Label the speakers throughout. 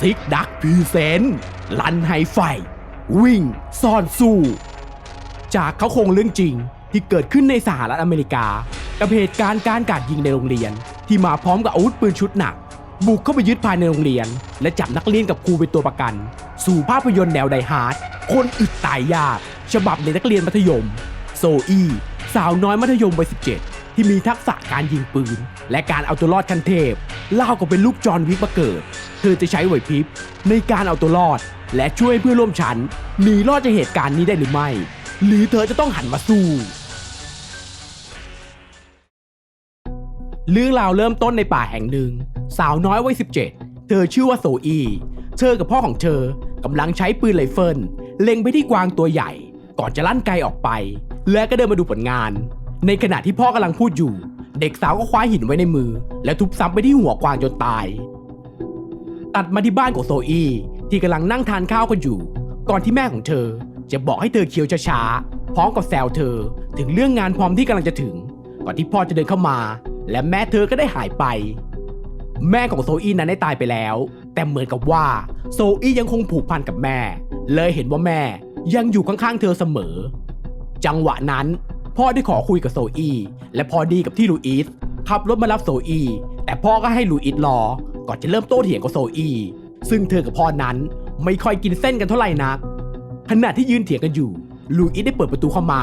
Speaker 1: ซิกดักพรีเซนต์ลันไฮไฟ วิ่ง ซ่อนสู้ จากเขาคงเรื่องจริงที่เกิดขึ้นในสหรัฐอเมริกา กับเหตุการณ์การกาดยิงในโรงเรียน ที่มาพร้อมกับอาวุธปืนชุดหนัก บุกเข้าไปยึดภายในโรงเรียน และจับนักเรียนกับครูเป็นตัวประกัน สู่ภาพยนตร์แนวไดฮาร์ดคนอึดตายยาก ฉบับในนักเรียนมัธยม โซอี้สาวน้อยมัธยมวัย17 ที่มีทักษะการยิงปืน และการเอาตัวรอดขั้นเทพเล่ากับเป็นลูกจอห์นวิกมาเกิด เธอจะใช้ไหวพริบในการเอาตัวรอด และช่วยเพื่อนร่วมชั้นหนีรอดจากเหตุการณ์นี้ได้หรือไม่ หรือเธอจะต้องหันมาสู้เรื่องราวเริ่มต้นในป่าแห่งหนึ่ง สาวน้อยวัย 17 เธอชื่อว่าโซอี เธอกับพ่อของเธอกำลังใช้ปืนไรเฟิลเล็งไปที่กวางตัวใหญ่ ก่อนจะลั่นไกลออกไป และก็เดินมาดูผลงาน ในขณะที่พ่อกำลังพูดอยู่ เด็กสาวก็คว้าหินไว้ในมือ และทุบซ้ำไปที่หัวกวางจนตาย ตัดมาที่บ้านของโซอีที่กำลังนั่งทานข้าวกันอยู่ ก่อนที่แม่ของเธอ จะบอกให้เธอเคี้ยวช้าๆพร้อมกับแซวเธอถึงเรื่องงานพร้อมที่กำลังจะถึง ก่อนที่พ่อจะเดินเข้ามา และแม่เธอก็ได้หายไป แม่ของโซอีนั้นได้ตายไปแล้ว แต่เหมือนกับว่า โซอียังคงผูกพันกับแม่ เลยเห็นว่าแม่ยังอยู่ข้างๆเธอเสมอ จังหวะนั้น พ่อได้ขอคุยกับโซอีและพอดีกับที่ลูอิสขับรถมารับโซอีแต่พ่อก็ให้ลูอิสรอ ก่อนจะเริ่มโต้เถียงกับโซอีซึ่งเธอกับพ่อนั้นไม่ค่อยกินเส้นกันเท่าไหร่นัก ขณะที่ยืนเถียงกันอยู่ ลูอิสได้เปิดประตูเข้ามา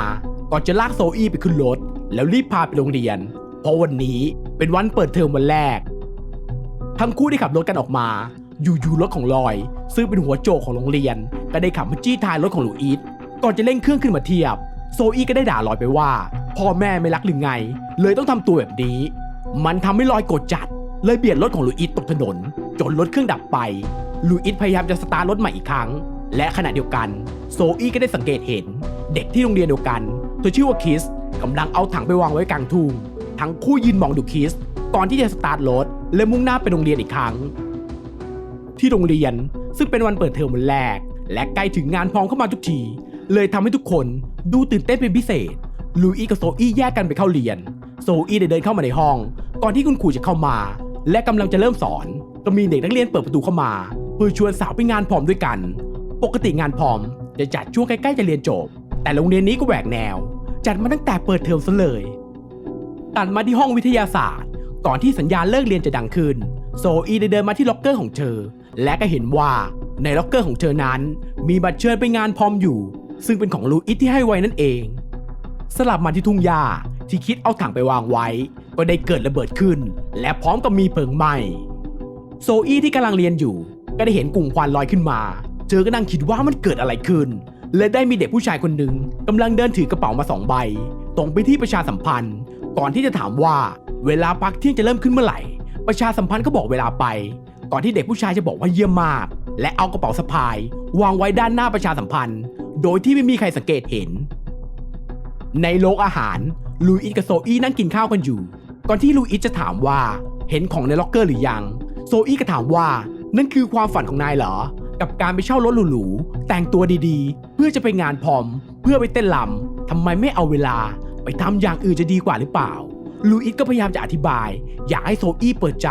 Speaker 1: ก่อนจะลากโซอีไปขึ้นรถ แล้วรีบพาไปโรงเรียน เพราะวันนี้เป็นวันเปิดเทอมวันแรก ทั้งคู่ได้ขับรถกันออกมา อยู่ๆรถของลอย ซึ่งเป็นหัวโจกของโรงเรียน ก็ได้ขับมาจี้ท้ายรถของลูอิสก่อนจะเร่งเครื่องขึ้นมาเทียบ โซอีก็ได้ด่าลอยไปว่า พ่อแม่ไม่รักหรือไง เลยต้องทำตัวแบบนี้ มันทำให้ลอยโกรธจัด เลยเบียดรถของลูอิสตกถนน จนรถเครื่องดับไปลูอิสพยายามจะสตาร์ทรถใหม่อีกครั้ง และขณะเดียวกัน โซอีก็ได้สังเกตเห็น เด็กที่โรงเรียนเดียวกันเธอชื่อว่าคิสกำลังเอาถังไปวางไว้กลางทุ่งทั้งคู่ยืนมองดูคิสก่อนที่จะสตาร์ทรถและมุ่งหน้าไปโรงเรียนอีกครั้ง ที่โรงเรียนซึ่งเป็นวันเปิดเทอมวันแรก และใกล้ถึงงานพร้อมเข้ามาทุกที เลยทำให้ทุกคนดูตื่นเต้นเป็นพิเศษลูอี้กับโซอี้แยกกันไปเข้าเรียน โซอี้ได้เดินเข้ามาในห้อง ก่อนที่คุณครูจะเข้ามา และกำลังจะเริ่มสอน ก็มีเด็กนักเรียนเปิดประตูเข้ามาเพื่อชวนสาวไปงานพร้อมด้วยกัน ปกติงานพร้อมจะจัดช่วงใกล้ๆจะเรียนจบ แต่โรงเรียนนี้ก็แหวกแนว จัดมาตั้งแต่เปิดเทอมซะเลยตัดมาที่ห้องวิทยาศาสตร์ ก่อนที่สัญญาณเลิกเรียนจะดังขึ้น โซอีได้เดินมาที่ล็อกเกอร์ของเธอ และก็เห็นว่าในล็อกเกอร์ของเธอนั้น มีบัตรเชิญไปงานพร้อมอยู่ ซึ่งเป็นของลูอิสที่ให้ไว้นั่นเอง สลับมาที่ทุ่งหญ้าที่คิดเอาถังไปวางไว้ ก็ได้เกิดระเบิดขึ้น และพร้อมกับมีเพลิงไหม้โซอี้ที่กำลังเรียนอยู่ ก็ได้เห็นกลุ่มควันลอยขึ้นมา เธอก็นั่งคิดว่ามันเกิดอะไรขึ้น และได้มีเด็กผู้ชายคนหนึ่งกำลังเดินถือกระเป๋ามาสองใบ ตรงไปที่ประชาสัมพันธ์ ก่อนที่จะถามว่าเวลาพักเที่ยงจะเริ่มขึ้นเมื่อไหร่ ประชาสัมพันธ์ก็บอกเวลาไป ก่อนที่เด็กผู้ชายจะบอกว่าเยี่ยมมาก และเอากระเป๋าสะพาย วางไว้ด้านหน้าประชาสัมพันธ์ โดยที่ไม่มีใครสังเกตเห็น ในโรงอาหารลูอิสกับโซอี้นั่งกินข้าวกันอยู่ ก่อนที่ลูอิสจะถามว่าเห็นของในล็อกเกอร์หรือยัง โซอี้ก็ถามว่านั่นคือความฝันของนายเหรอ กับการไปเช่ารถหรูๆแต่งตัวดีๆ เพื่อจะไปงานพรอม เพื่อไปเต้นลำทำไมไม่เอาเวลา ไปทำอย่างอื่นจะดีกว่าหรือเปล่าลูอิสก็พยายามจะอธิบาย อยากให้โซอี้เปิดใจ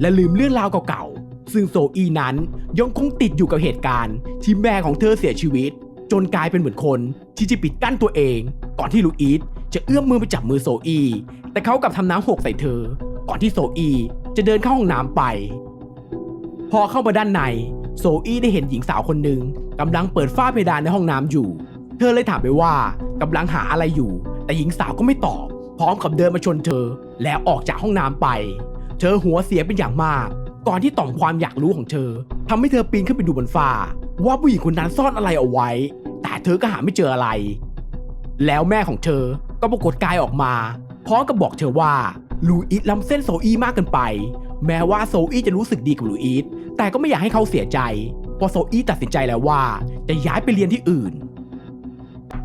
Speaker 1: และลืมเรื่องราวเก่าๆซึ่งโซอี้นั้นยังคงติดอยู่กับเหตุการณ์ที่แม่ของเธอเสียชีวิต จนกลายเป็นเหมือนคนที่จะปิดกั้นตัวเอง ก่อนที่ลูอิสจะเอื้อมมือไปจับมือโซอี แต่เขากลับทำน้ำหกใส่เธอ ก่อนที่โซอีจะเดินเข้าห้องน้ำไป พอเข้ามาด้านในโซอี้ได้เห็นหญิงสาวคนหนึ่งกำลังเปิดฝ้าเพดานในห้องน้ำอยู่ เธอเลยถามไปว่ากำลังหาอะไรอยู่ แต่หญิงสาวก็ไม่ตอบ พร้อมกับเดินมาชนเธอ แล้วออกจากห้องน้ำไป เธอหัวเสียเป็นอย่างมาก ก่อนที่ต่อมความอยากรู้ของเธอทำให้เธอปีนขึ้นไปดูบนฝ้า ว่าผู้หญิงคนนั้นซ่อนอะไรเอาไว้ แต่เธอก็หาไม่เจออะไร แล้วแม่ของเธอก็ปรากฏกายออกมาพร้อมกับบอกเธอว่าลูอิสล้ำเส้นโซอี้มากเกินไป แม้ว่าโซอี้จะรู้สึกดีกับลูอิสแต่ก็ไม่อยากให้เขาเสียใจเพราะโซอี้ตัดสินใจแล้วว่าจะย้ายไปเรียนที่อื่น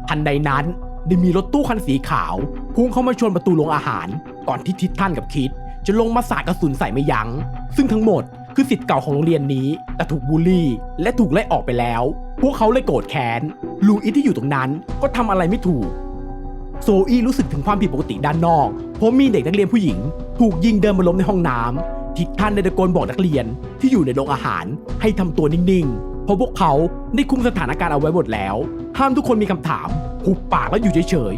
Speaker 1: ทันใดนั้นได้มีรถตู้คันสีขาวพุ่งเข้ามาชนประตูโรงอาหาร ก่อนที่ทิศท่านกับคิด จะลงมาสาดกระสุนใส่ไม่ยัง้งซึ่งทั้งหมด คือสิทธิ์เก่าของโรงเรียนนี้ แต่ถูกบูลลี่ และถูกไล่ออกไปแล้ว พวกเขาเลยโกรธแค้นลูอิสที่อยู่ตรงนั้นก็ทำอะไรไม่ถูก โซอี้รู้สึกถึงความผิดปกติด้านนอกเพราะมีเด็กนักเรียนผู้หญิง ถูกยิงเดินมาล้มในห้องน้ำทิศท่านได้ตะโกนบอกนักเรียนที่อยู่ในโรงอาหารให้ทำตัวนิ่งๆ เพราะพวกเขาได้คุมสถานการณ์เอาไว้หมดแล้ว ห้ามทุกคนมีคำถามหุบปากแล้วอยู่เฉย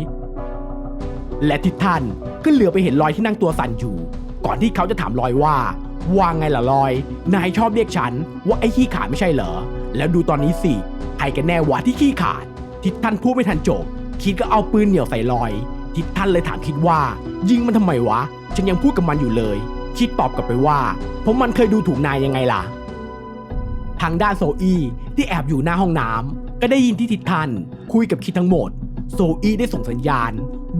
Speaker 1: ๆ และทิศท่านก็เหลือไปเห็นลอยที่นั่งตัวสั่นอยู่ ก่อนที่เขาจะถามลอยว่า ว่าไงล่ะลอย นายชอบเรียกฉัน ว่าไอ้ขี้ขาดไม่ใช่เหรอ แล้วดูตอนนี้สิใครกันแน่วะที่ขี้ขาด ทิศท่านพูดไม่ทันจบ คิดก็เอาปืนเหนี่ยวใส่ลอย ทิศท่านเลยถามคิดว่า ยิงมันทำไมวะ ฉันยังพูดกับมันอยู่เลย คิดตอบกลับไปว่า ผมมันเคยดูถูกนายยังไงล่ะ ทางด้านโซอี้ที่แอบอยู่หน้าห้องน้ำก็ได้ยินที่ทิศทันคุยกับคิดทั้งหมด โซอี้ได้ส่งสัญญาณ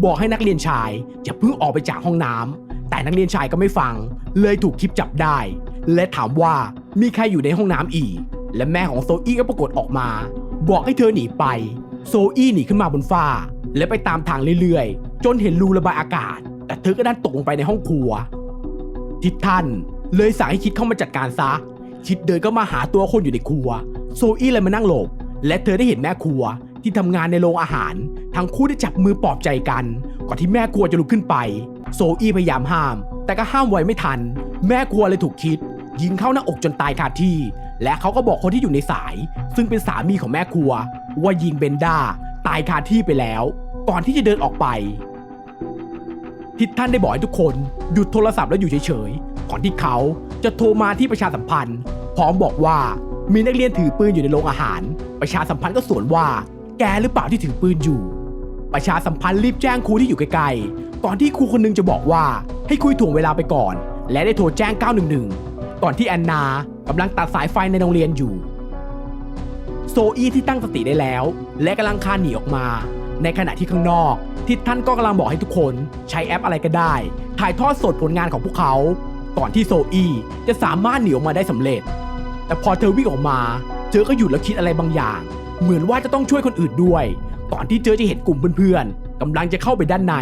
Speaker 1: บอกให้นักเรียนชายอย่าเพิ่งออกไปจากห้องน้ำ แต่นักเรียนชายก็ไม่ฟัง เลยถูกคลิปจับได้ และถามว่ามีใครอยู่ในห้องน้ำอีก และแม่ของโซอี้ก็ปรากฏออกมา บอกให้เธอหนีไป โซอี้หนีขึ้นมาบนฟ้า และไปตามทางเรื่อยๆ จนเห็นรูระบายอากาศ แต่เธอก็ดันตกลงไปในห้องครัว ทิศท่านเลยสั่งให้คิดเข้ามาจัดการซะ คิดเดินก็มาหาตัวคนอยู่ในครัว โซอี้เลยมานั่งหลบ และเธอได้เห็นแม่ครัวที่ทำงานในโรงอาหาร ทั้งคู่ได้จับมือปลอบใจกัน ก่อนที่แม่ครัวจะลุกขึ้นไป โซอี้พยายามห้าม แต่ก็ห้ามไว้ไม่ทัน แม่ครัวเลยถูกคิด ยิงเข้าหน้าอกจนตายคาที่ และเขาก็บอกคนที่อยู่ในสาย ซึ่งเป็นสามีของแม่ครัว ว่ายิงเบนด้าตายคาที่ไปแล้ว ก่อนที่จะเดินออกไป ทิศท่านได้บอกให้ทุกคนหยุดโทรศัพท์แล้วอยู่เฉยๆก่อนที่เขาจะโทรมาที่ประชาสัมพันธ์ พร้อมบอกว่ามีนักเรียนถือปืนอยู่ในโรงอาหาร ประชาสัมพันธ์ก็สวนว่า แกหรือเปล่าที่ถือปืนอยู่ ประชาสัมพันธ์รีบแจ้งครูที่อยู่ใกล้ๆ ก่อนที่ครูคนหนึงจะบอกว่าให้คุยถ่วงเวลาไปก่อน และได้โทรแจ้ง 911 ก่อนที่แอนนากำลังตัดสายไฟในโรงเรียนอยู่ โซอี้ที่ตั้งสติได้แล้ว และกำลังคานหนีออกมา ในขณะที่ข้างนอก ทิศท่านก็กำลังบอกให้ทุกคนใช้แอปอะไรก็ได้ ถ่ายทอดสดผลงานของพวกเขา ก่อนที่โซอี้จะสามารถหนีออกมาได้สำเร็จ แต่พอเธอวิ่งออกมาเจอก็หยุดแล้วคิดอะไรบางอย่าง เหมือนว่าจะต้องช่วยคนอื่นด้วย ก่อนที่เจอจะเห็นกลุ่มเพื่อนๆกำลังจะเข้าไปด้านใน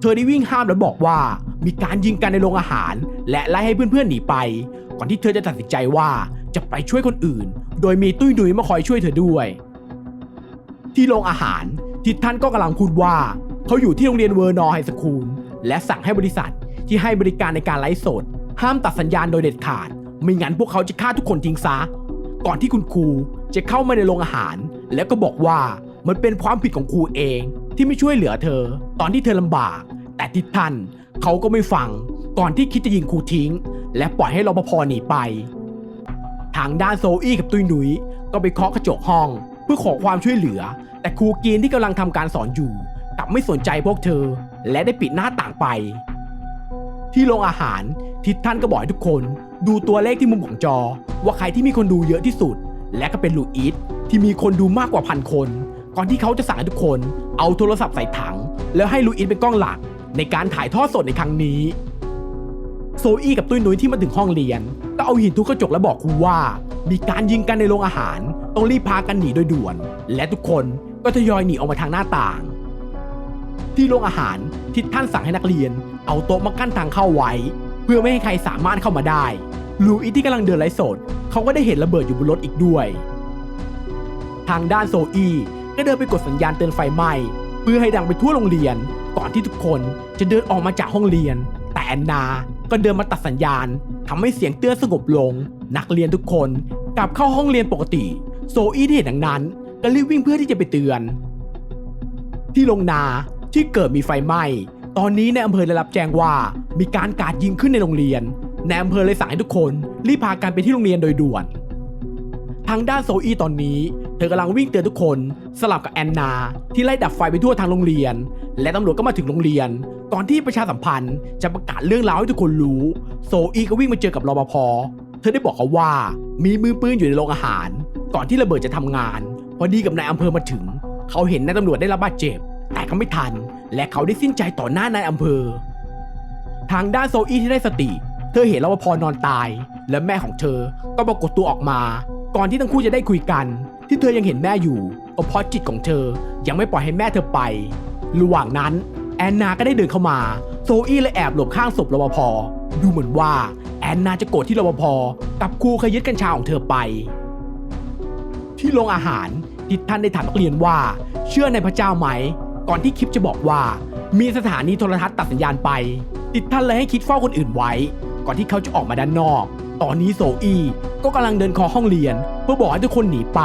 Speaker 1: เธอได้วิ่งห้ามแล้วบอกว่า มีการยิงกันในโรงอาหาร และไล่ให้เพื่อนๆหนีไป ก่อนที่เธอจะตัดสินใจว่าจะไปช่วยคนอื่น โดยมีตุ้ยดุยมาคอยช่วยเธอด้วย ที่โรงอาหารทิศท่านก็กำลังพูดว่า เขาอยู่ที่โรงเรียนเวอร์นอไฮสคูลและสั่งให้บริษัทที่ให้บริการในการไลฟ์สด ห้ามตัดสัญญาณโดยเด็ดขาด ไม่งั้นพวกเขาจะฆ่าทุกคนทิ้งซะก่อนที่คุณครูจะเข้ามาในโรงอาหาร แล้วก็บอกว่ามันเป็นความผิดของครูเอง ที่ไม่ช่วยเหลือเธอ ตอนที่เธอลำบาก แต่ทิศท่านเขาก็ไม่ฟังก่อนที่คิดจะยิงครูทิ้ง และปล่อยให้รปภหนีไป ทางด้านโซอี้กับตุยหนุยก็ไปเคาะกระจกห้องเพื่อขอความช่วยเหลือ แต่ครูกีนที่กำลังทำการสอนอยู่กลับไม่สนใจพวกเธอ และได้ปิดหน้าต่างไป ที่โรงอาหารทิศท่านก็บอกให้ทุกคน ดูตัวเลขที่มุมของจอ ว่าใครที่มีคนดูเยอะที่สุด และก็เป็นลูอิสที่มีคนดูมากกว่าพันคน ก่อนที่เขาจะสั่งให้ทุกคนเอาโทรศัพท์ใส่ถัง แล้วให้ลูอิสเป็นกล้องหลักในการถ่ายทอดสดในครั้งนี้ โซอี้กับตุ้ยนุ้ยที่มาถึงห้องเรียนก็เอาหินทุบกระจกและบอกครูว่า มีการยิงกันในโรงอาหาร ต้องรีบพากันหนีโดยด่วน และทุกคนก็ทยอยหนีออกมาทางหน้าต่าง ที่โรงอาหารทิศท่านสั่งให้นักเรียน เอาโต๊ะมากั้นทางเข้าไว้ เพื่อไม่ให้ใครสามารถเข้ามาได้ลูอิที่กำลังเดินไร้สดเขาก็ได้เห็นระเบิดอยู่บนรถอีกด้วย ทางด้านโซอี้ ก็เดินไปกดสัญญาณเตือนไฟไหม้เพื่อให้ดังไปทั่วโรงเรียน ก่อนที่ทุกคนจะเดินออกมาจากห้องเรียน แต่แอนนา ก็เดินมาตัดสัญญาณทำให้เสียงเตือนสงบลง นักเรียนทุกคนกลับเข้าห้องเรียนปกติ โซอี้ที่เห็นดังนั้น ก็รีบวิ่งเพื่อที่จะไปเตือน ที่โรงนาที่เกิดมีไฟไหม้ตอนนี้ในอำเภอได้รับแจ้งว่ามีการกาดยิงขึ้นในโรงเรียนในอำเภอเลยสั่งให้ทุกคนรีบพากันไปที่โรงเรียนโดยด่วน ทางด้านโซอี้ตอนนี้ เธอกำลังวิ่งเตือนทุกคนสลับกับแอนนา ที่ไล่ดับไฟไปทั่วทางโรงเรียน และตำรวจก็มาถึงโรงเรียน ก่อนที่ประชาสัมพันธ์จะประกาศเรื่องราวให้ทุกคนรู้ โซอีก็วิ่งมาเจอกับรปภเธอได้บอกเขาว่ามีมือปืนอยู่ในโรงอาหาร ก่อนที่ระเบิดจะทำงาน พอดีกับนายอำเภอมาถึง เขาเห็นนายตำรวจได้รับบาดเจ็บ แต่ก็ไม่ทัน และเขาได้สิ้นใจต่อหน้านายอำเภอ ทางด้านโซอีที่ได้สติ เธอเห็นรปภนอนตาย และแม่ของเธอก็ปรากฏตัวออกมา ก่อนที่ทั้งคู่จะได้คุยกัน ที่เธอยังเห็นแม่อยู่ก็เพราะจิตของเธอยังไม่ปล่อยให้แม่เธอไประหว่างนั้น แอนนาก็ได้เดินเข้ามา โซอี้เลยแอบหลบข้างศพรปภดูเหมือนว่าแอนนาจะโกรธที่รปภกับครูขยึดกัญชาของเธอไป ที่โรงอาหารทิศท่านได้ถามนักเรียนว่า เชื่อในพระเจ้าไหม ก่อนที่คลิปจะบอกว่า มีสถานีโทรทัศน์ตัดสัญญาณไป ติดท่านเลยให้คิดเฝ้าคนอื่นไว้ ก่อนที่เขาจะออกมาด้านนอก ตอนนี้โซอี้ก็กำลังเดินคอห้องเรียน เพื่อบอกให้ทุกคนหนีไป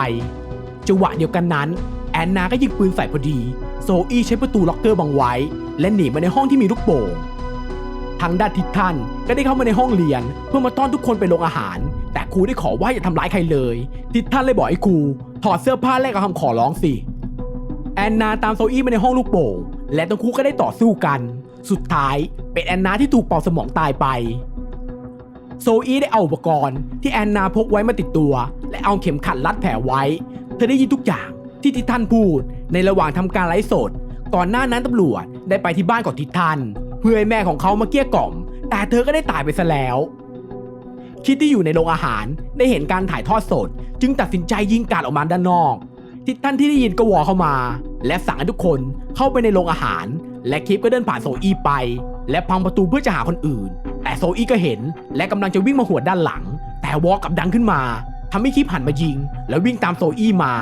Speaker 1: จังหวะเดียวกันนั้น แอนนาก็ยิงปืนใส่พอดี โซอี้ใช้ประตูล็อกเกอร์บังไว้ และหนีมาในห้องที่มีลูกโป่งทางด้านทิศท่านก็ได้เข้ามาในห้องเรียน เพื่อมาต้อนทุกคนไปโรงอาหาร แต่ครูได้ขอว่าอย่าทำร้ายใครเลย ทิศท่านเลยบอกให้ครูถอดเสื้อผ้าแลกกับคำขอร้องสิแอนนาตามโซอี้มาในห้องลูกโป่งและทั้งคู่ก็ได้ต่อสู้กัน สุดท้ายเป็นแอนนาที่ถูกเป่าสมองตายไป โซอี้ได้เอาอุปกรณ์ที่แอนนาพกไว้มาติดตัว และเอาเข็มขัดรัดแผลไว้ เธอได้ยินทุกอย่างที่ทิท่านพูดในระหว่างทำการไลฟ์สด ก่อนหน้านั้นตำรวจได้ไปที่บ้านของทิท่านเพื่อให้แม่ของเขามาเกลี้ยกล่อม แต่เธอก็ได้ตายไปซะแล้ว คิดที่อยู่ในโรงอาหารได้เห็นการถ่ายทอดสด จึงตัดสินใจยิงกราดออกมาด้านนอกทิท่านที่ได้ยินก็วอเข้ามา และสั่งให้ทุกคนเข้าไปในโรงอาหาร และคลิปก็เดินผ่านโซอี้ไป และพังประตูเพื่อจะหาคนอื่น แต่โซอี้ก็เห็นและกำลังจะวิ่งมาหัวด้านหลัง แต่วอลกับดังขึ้นมาทำให้คลิปหันมายิง แล้ววิ่งตามโซอี้มา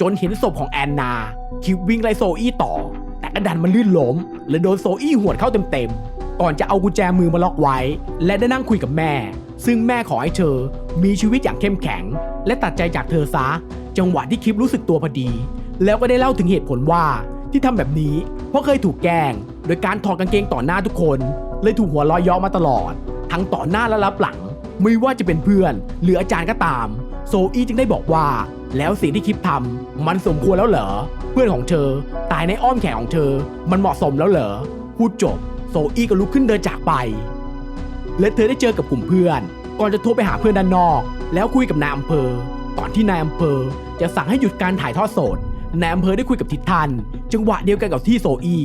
Speaker 1: จนเห็นศพของแอนนาคลิปวิ่งไล่โซอี้ต่อ แต่กระดันมันลื่นล้มและโดนโซอี้หวดเข้าเต็มๆก่อนจะเอากุญแจมือมาล็อกไว้ และได้นั่งคุยกับแม่ ซึ่งแม่ขอให้เธอมีชีวิตอย่างเข้มแข็ง และตัดใจจากเธอซะ จังหวะที่คลิปรู้สึกตัวพอดี แล้วก็ได้เล่าถึงเหตุผลว่าที่ทำแบบนี้เพราะเคยถูกแกล้ง โดยการถอดกางเกงต่อหน้าทุกคน เลยถูกหัวเร้อยย้อมาตลอด ทั้งต่อหน้าและรับหลัง ไม่ว่าจะเป็นเพื่อน หรืออาจารย์ก็ตาม โซอี้จึงได้บอกว่า แล้วสิ่งที่คลิปทำมันสมควรแล้วเหรอ เพื่อนของเธอ ตายในอ้อมแขนของเธอ มันเหมาะสมแล้วเหรอพูดจบ โซอี้ก็ลุกขึ้นเดินจากไป และเธอได้เจอกับกลุ่มเพื่อน ก่อนจะโทรไปหาเพื่อนด้านนอก แล้วคุยกับนายอำเภอก่อนที่นายอำเภอจะสั่งให้หยุดการถ่ายทอดสดนายอำเภอได้คุยกับทิศทัน จังหวะเดียวกันกับที่โซอี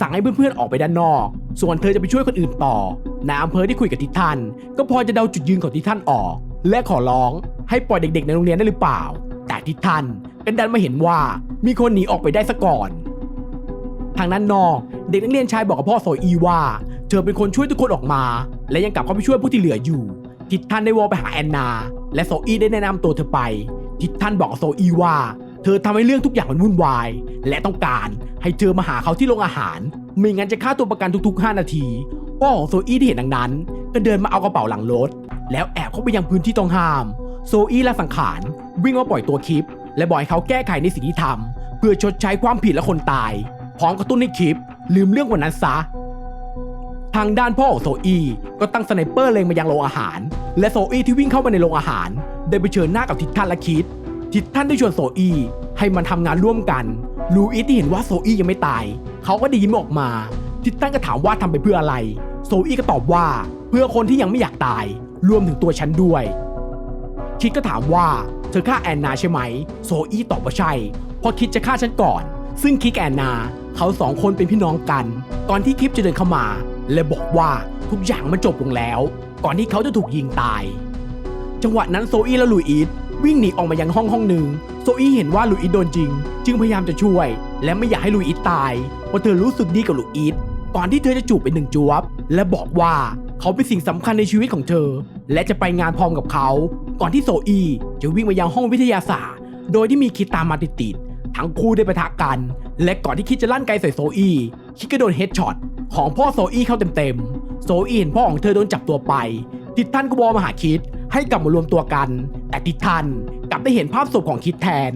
Speaker 1: สั่งให้เพื่อนๆออกไปด้านนอก ส่วนเธอจะไปช่วยคนอื่นต่อนายอำเภอได้คุยกับทิทันก็พอจะเดาจุดยืนของทิทันออก และขอร้องให้ปล่อยเด็กๆในโรงเรียนได้หรือเปล่า แต่ทิทันก็ดันมาเห็นว่ามีคนหนีออกไปได้ซะก่อน ทางด้นนอกเด็กนักเรียนชายบอกกับพ่อโซอีว่า เธอเป็นคนช่วยทุกคนออกมา และยังกลับเข้าไปช่วยผู้ที่เหลืออยู่ ทิทันได้วอลไปหาแอนนา และโซอีได้แนะนำตัวเธอไป ทิทันบอกกับโซอีว่า เธอทำให้เรื่องทุกอย่างมันวุ่นวาย และต้องการให้เธอมาหาเขาที่โรงอาหาร ไม่งั้นจะฆ่าตัวประกันทุกๆ 5 นาทีพ่อของโซอี้ที่เห็นดังนั้น ก็เดินมาเอากระเป๋าหลังรถ แล้วแอบเข้าไปยังพื้นที่ต้องห้าม โซอี้และสังขารวิ่งมาปล่อยตัวคลิป และบอกให้เขาแก้ไขในสิ่งที่ทำเพื่อชดใช้ความผิดและคนตาย พร้อมกระตุ้นให้คลิป ลืมเรื่องวันนั้นซะ ทางด้านพ่อของโซอี้ก็ตั้งสไนเปอร์เล็งมายังโรงอาหาร และโซอี้ที่วิ่งเข้ามาในโรงอาหาร ได้ไปเชิญหน้ากับทิศท่านและคิด ทิศท่านได้ชวนโซอี้ให้มันทำงานร่วมกัน ลูอิสที่เห็นว่าโซอี้ยังไม่ตาย เขาก็ได้ยิ้มออกมาทิศท่านก็ถามว่าทำไปเพื่ออะไร โซอี้ก็ตอบว่าเพื่อคนที่ยังไม่อยากตาย รวมถึงตัวฉันด้วย คิดก็ถามว่าเธอฆ่าแอนนาใช่ไหม โซอี้ตอบว่าใช่เพราะคิดจะฆ่าฉันก่อน ซึ่งคิดแอนนา เขาสองคนเป็นพี่น้องกันก่อนที่คลิปจะเดินเข้ามา และบอกว่าทุกอย่างมันจบลงแล้ว ก่อนที่เขาจะถูกยิงตาย จังหวะนั้นโซอี้และลุยอิส วิ่งหนีออกมายังห้องห้องหนึ่งโซอี้เห็นว่าลุยอิสโดนจริง จึงพยายามจะช่วย และไม่อยากให้ลุยอิสตายเพราะเธอรู้สึกดีกับลุยอิสก่อนที่เธอจะจูบเป็นหนึ่งจวบ และบอกว่าเขาเป็นสิ่งสำคัญในชีวิตของเธอ และจะไปงานพร้อมกับเขา ก่อนที่โซอีจะวิ่งมายังห้องวิทยาศาสตร์ โดยที่มีคิดตามมาติดๆทั้งคู่ได้ปะทะกัน และก่อนที่คิดจะลั่นไกใส่โซอีคิดก็โดนเฮดช็อตของพ่อโซอี้เข้าเต็มๆโซอีเห็นพ่อของเธอโดนจับตัวไปทิศท่านก็บอกมาหาคิดให้กลับมารวมตัวกัน แต่ทิท่านกลับได้เห็นภาพศพของคิดแทน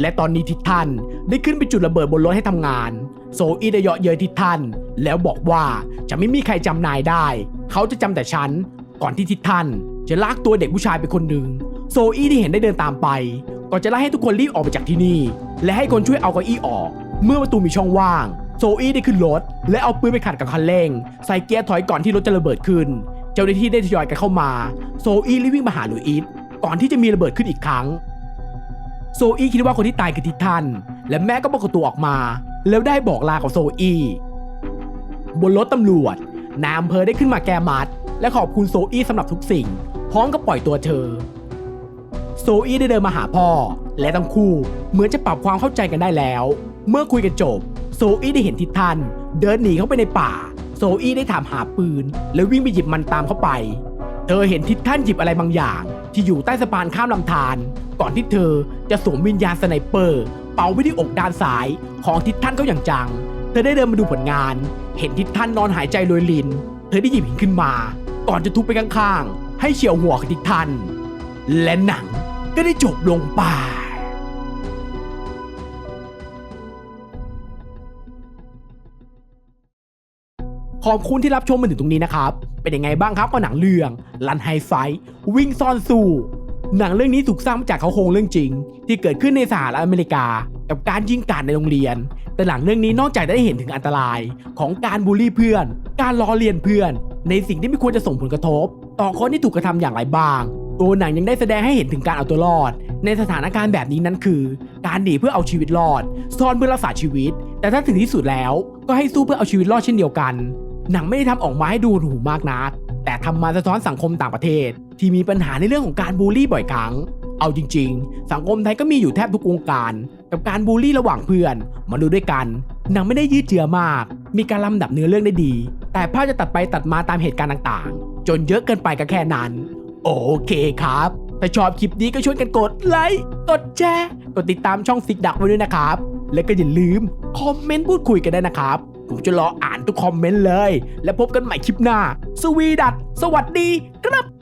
Speaker 1: และตอนนี้ทิท่านได้ขึ้นไปจุดระเบิดบนรถให้ทำงาน โซอีได้เยาะเย้ยทิท่านแล้วบอกว่าจะไม่มีใครจำนายได้ เขาจะจำแต่ฉัน ก่อนที่ทิท่านจะลากตัวเด็กผู้ชายไปคนหนึ่งโซอี้ที่เห็นได้เดินตามไปก่อนจะไล่ให้ทุกคนรีบออกไปจากที่นี่ และให้คนช่วยเอาเก้าอี้ออก เมื่อประตูมีช่องว่าง โซอี้ได้ขึ้นรถ และเอาปืนไปขัดกับคันเร่ง ใส่เกียร์ถอยก่อนที่รถจะระเบิดขึ้น เจ้าหน้าที่ได้ทยอยกันเข้ามา โซอี้รีบวิ่งมาหาลุยอิส ก่อนที่จะมีระเบิดขึ้นอีกครั้ง โซอี้คิดว่าคนที่ตายคือทิทัน และแม่ก็ปรากฏตัวออกมา แล้วได้บอกลากับโซอี้บนรถตำรวจนายอำเภอได้ขึ้นมาแก้มัด และขอบคุณโซอี้สำหรับทุกสิ่ง พร้อมกับปล่อยตัวเธอ โซอี้ได้เดินมาหาพ่อ และทั้งคู่เหมือนจะปรับความเข้าใจกันได้แล้ว เมื่อคุยกันจบ โซอี้ได้เห็นทิทัน เดินหนีเข้าไปในป่า โซอี้ได้ถามหาปืน แล้ววิ่งไปหยิบมันตามเข้าไป เธอเห็นทิศท่านหยิบอะไรบางอย่าง ที่อยู่ใต้สะพานข้ามลำธารก่อนที่เธอจะสวมวิญญาณสไนเปอร์ เป่าไปที่อกด้านซ้ายของทิศท่านเขาอย่างจัง เธอได้เดินมาดูผลงาน เห็นทิศท่านนอนหายใจรวยลิน เธอได้หยิบหินขึ้นมา ก่อนจะทุบไปข้างๆให้เฉียวหัวทิศท่านและหนังก็ได้จบลงไป ขอบคุณที่รับชมมาถึงตรงนี้นะครับ เป็นยังไงบ้างครับกับหนังเรื่องลันไฮไฟวิ่งซ่อนสู่ หนังเรื่องนี้ถูกสร้างมาจากเขาโครงเรื่องจริง ที่เกิดขึ้นในสหรัฐอเมริกา กับการยิงกาดในโรงเรียน แต่หลังเรื่องนี้นอกจากได้เห็นถึงอันตราย ของการบูลลี่เพื่อน การล้อเลียนเพื่อน ในสิ่งที่ไม่ควรจะส่งผลกระทบ ต่อคนที่ถูกกระทำอย่างไรบ้างตัวหนังยังได้แสดงให้เห็นถึงการเอาตัวรอด ในสถานการณ์แบบนี้นั้นคือ การหนีเพื่อเอาชีวิตรอด ซ่อนเพื่อรักษาชีวิต แต่ถ้าถึงที่สุดแล้วก็ให้สู้เพื่อเอาชีวิตรอดเช่นเดียวกัน หนังไม่ได้ทำออกมาให้ดูหรูมากนัก แต่ทำมาสะท้อนสังคมต่างประเทศ ที่มีปัญหาในเรื่องของการบูลลี่บ่อยครั้ง เอาจริง ๆ สังคมไทยก็มีอยู่แทบทุกวงการ กับการบูลลี่ระหว่างเพื่อน มาดูด้วยกัน หนังไม่ได้ยืดเยื้อมาก มีการลำดับเนื้อเรื่องได้ดี แต่ภาพจะตัดไปตัดมาตามเหตุการณ์ต่างๆ จนเยอะเกินไปก็แค่นั้น โอเคครับถ้าชอบคลิปนี้ก็ช่วยกันกดไลค์ กดแชร์ กดติดตามช่องซิกดักไว้ด้วยนะครับ และก็อย่าลืมคอมเมนต์พูดคุยกันได้นะครับ ผมจะรออ่านทุกคอมเมนต์เลย และพบกันใหม่คลิปหน้า สวีดัตสวัสดีครับ